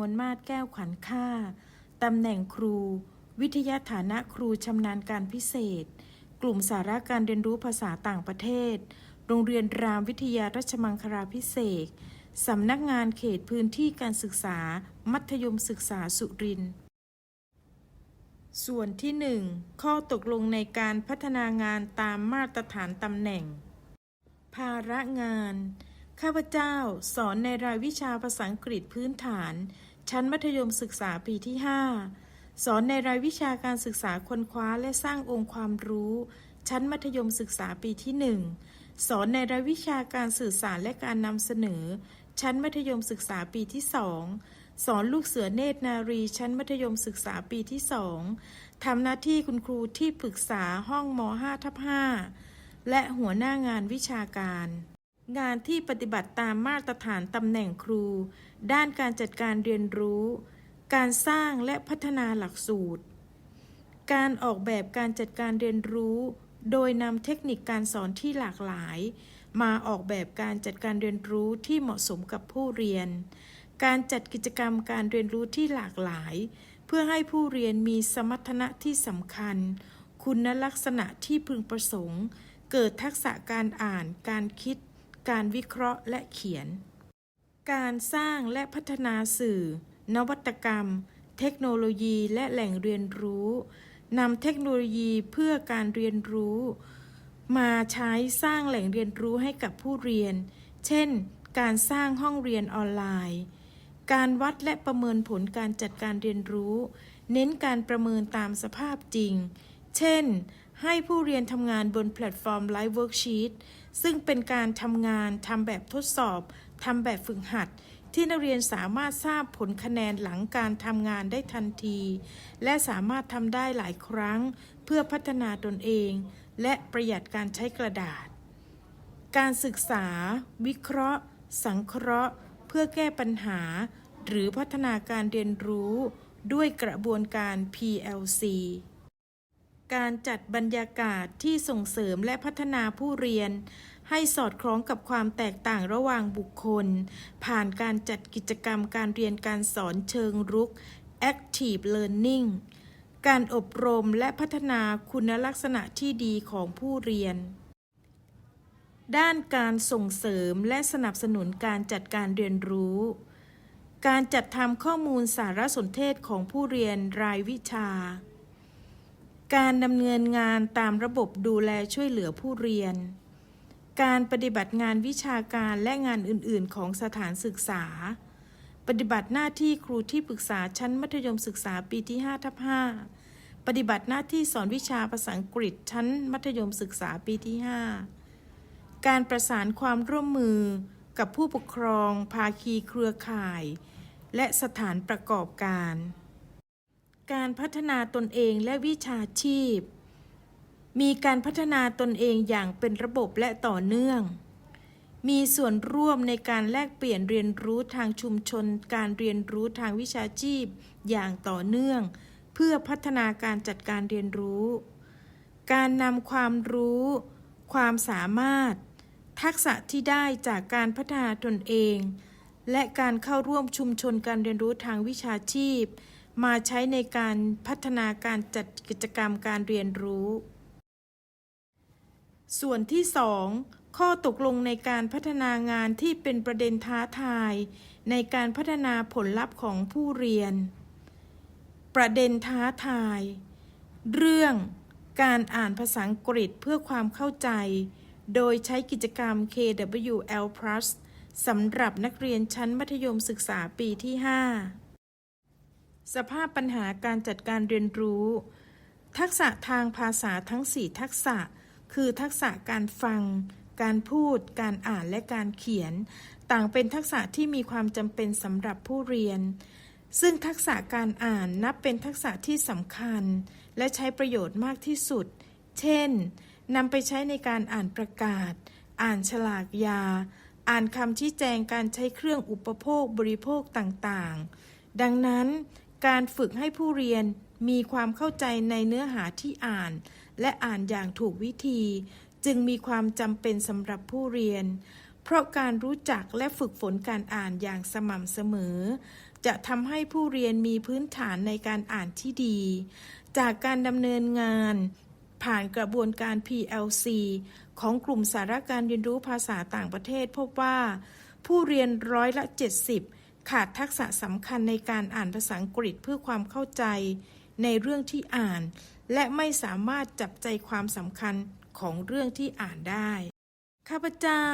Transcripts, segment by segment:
วลมาศแก้วขวัญค่าตำแหน่งครู วิทยาฐานะครูชำนาญการพิเศษ กลุ่มสาระการเรียนรู้ภาษาต่างประเทศ โรงเรียนรามวิทยารัชมังคลาพิเศษสำนักงานเขตพื้นที่การศึกษา มัธยมศึกษาสุรินทร์ส่วนที่ 1 ข้อตกลงในการพัฒนางานตามมาตรฐานตำแหน่ง ภาระงาน ข้าพเจ้า สอนในรายวิชาภาษาอังกฤษพื้นฐาน ชั้นมัธยมศึกษาปีที่ 5 สอนในรายวิชาการศึกษาค้นคว้าและสร้างองค์ความรู้ ชั้นมัธยมศึกษาปีที่ 1 สอนในรายวิชาการสื่อสารและการนำเสนอ ชั้นมัธยมศึกษาปีที่ 2 สอนลูกเสือเนตรนารี ชั้นมัธยมศึกษาปีที่ 2 ทำหน้าที่คุณครูที่ปรึกษาห้องม 5 ทับ5และหัวหน้างานวิชาการ งานที่ปฏิบัติตามมาตรฐานตำแหน่งครู ด้านการจัดการเรียนรู้ การสร้างและพัฒนาหลักสูตร การออกแบบการจัดการเรียนรู้ โดยนำเทคนิคการสอนที่หลากหลาย มาออกแบบการจัดการเรียนรู้ที่เหมาะสมกับผู้เรียน การจัดกิจกรรมการเรียนรู้ที่หลากหลาย เพื่อให้ผู้เรียนมีสมรรถนะที่สำคัญ คุณลักษณะที่พึงประสงค์ เกิดทักษะการอ่าน การคิด การวิเคราะห์และเขียน การสร้างและพัฒนาสื่อ นวัตกรรม เทคโนโลยีและแหล่งเรียนรู้นำเทคโนโลยีเพื่อการเรียนรู้ มาใช้สร้างแหล่งเรียนรู้ให้กับผู้เรียน เช่น การสร้างห้องเรียนออนไลน์ การวัดและประเมินผลการจัดการเรียนรู้ เน้นการประเมินตามสภาพจริง เช่น ให้ผู้เรียนทำงานบนแพลตฟอร์ม Live Worksheet ซึ่งเป็นการทำงานทำแบบทดสอบทำแบบฝึกหัด ที่นักเรียนสามารถทราบผลคะแนนหลังการทำงานได้ทันที และสามารถทำได้หลายครั้ง เพื่อพัฒนาตนเอง และประหยัดการใช้กระดาษ การศึกษา วิเคราะห์ สังเคราะห์ เพื่อแก้ปัญหา หรือพัฒนาการเรียนรู้ด้วยกระบวนการ PLC การจัดบรรยากาศที่ส่งเสริมและพัฒนาผู้เรียน ให้สอดคล้องกับความแตกต่างระหว่างบุคคล ผ่านการจัดกิจกรรมการเรียนการสอนเชิงรุก Active Learning การอบรมและพัฒนาคุณลักษณะที่ดีของผู้เรียน ด้านการส่งเสริมและสนับสนุนการจัดการเรียนรู้ การจัดทำข้อมูลสารสนเทศของผู้เรียนรายวิชา การดำเนินงานตามระบบดูแลช่วยเหลือผู้เรียน การปฏิบัติงานวิชาการและงานอื่น ๆ ของสถานศึกษา ปฏิบัติหน้าที่ครูที่ปรึกษาชั้นมัธยมศึกษาปีที่5ทับ5ปฏิบัติหน้าที่สอนวิชาภาษาอังกฤษชั้นมัธยมศึกษาปีที่ 5 การประสานความร่วมมือกับผู้ปกครอง ภาคีเครือข่าย และสถานประกอบการ การพัฒนาตนเองและวิชาชีพ มีการพัฒนาตนเองอย่างเป็นระบบและต่อเนื่อง มีส่วนร่วมในการแลกเปลี่ยนเรียนรู้ทางชุมชน การเรียนรู้ทางวิชาชีพอย่างต่อเนื่อง เพื่อพัฒนาการจัดการเรียนรู้ การนำความรู้ ความสามารถ ทักษะที่ได้จากการพัฒนาตนเอง และการเข้าร่วมชุมชนการเรียนรู้ทางวิชาชีพ มาใช้ในการพัฒนาการจัดกิจกรรมการเรียนรู้ ส่วนที่ 2 ข้อตกลงในการพัฒนางานที่เป็นประเด็นท้าทาย ในการพัฒนาผลลัพธ์ของผู้เรียน ประเด็นท้าทาย เรื่องการอ่านภาษาอังกฤษเพื่อความเข้าใจ โดยใช้กิจกรรม KWL Plus สำหรับนักเรียนชั้นมัธยมศึกษาปีที่ 5 สภาพปัญหาการจัดการเรียนรู้ ทักษะทางภาษาทั้ง 4 ทักษะ คือทักษะการฟัง การพูด การอ่านและการเขียน ต่างเป็นทักษะที่มีความจำเป็นสำหรับผู้เรียน ซึ่งทักษะการอ่านนับเป็นทักษะที่สำคัญ และใช้ประโยชน์มากที่สุด เช่นนำไปใช้ในการอ่านประกาศ อ่านฉลากยา อ่านคำชี้แจงการใช้เครื่องอุปโภคบริโภคต่างๆ ดังนั้น การฝึกให้ผู้เรียนมีความเข้าใจในเนื้อหาที่อ่าน และอ่านอย่างถูกวิธี จึงมีความจำเป็นสำหรับผู้เรียน เพราะการรู้จักและฝึกฝนการอ่านอย่างสม่ำเสมอ จะทำให้ผู้เรียนมีพื้นฐานในการอ่านที่ดี จากการดำเนินงาน ผ่านกระบวนการ PLC ของกลุ่มสาระการเรียนรู้ภาษาต่างประเทศพบว่า ผู้เรียนร้อยละ 70 ขาดทักษะสำคัญในการอ่านภาษาอังกฤษเพื่อความเข้าใจในเรื่องที่อ่าน และไม่สามารถจับใจความสำคัญของเรื่องที่อ่านได้ ข้าพเจ้า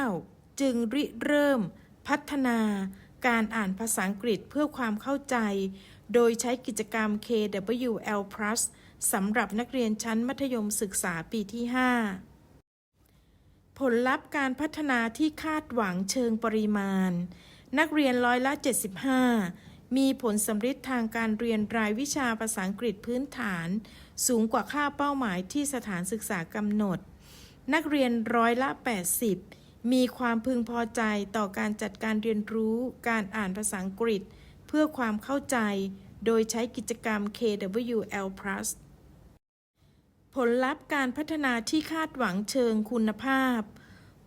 จึงริเริ่มพัฒนาการอ่านภาษาอังกฤษเพื่อความเข้าใจ โดยใช้กิจกรรม KWL Plus สำหรับนักเรียนชั้นมัธยมศึกษาปีที่ 5 ผลลัพธ์การพัฒนาที่คาดหวังเชิงปริมาณ นักเรียนร้อยละ 75 มีผลสำฤทธิ์ทางการเรียนรายวิชาภาษาอังกฤษพื้นฐาน สูงกว่าค่าเป้าหมายที่สถานศึกษากำหนด นักเรียนร้อยละ 80 มีความพึงพอใจต่อการจัดการเรียนรู้การอ่านภาษาอังกฤษ เพื่อความเข้าใจ โดยใช้กิจกรรม KWL Plus ผลลัพธ์การพัฒนาที่คาดหวังเชิงคุณภาพ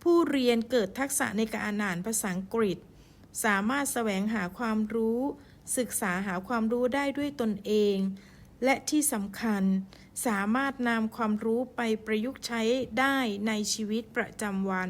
ผู้เรียนเกิดทักษะในการอ่านภาษาอังกฤษ สามารถแสวงหาความรู้ ศึกษาหาความรู้ได้ด้วยตนเอง และที่สำคัญ สามารถนำความรู้ไปประยุกต์ใช้ได้ในชีวิตประจำวัน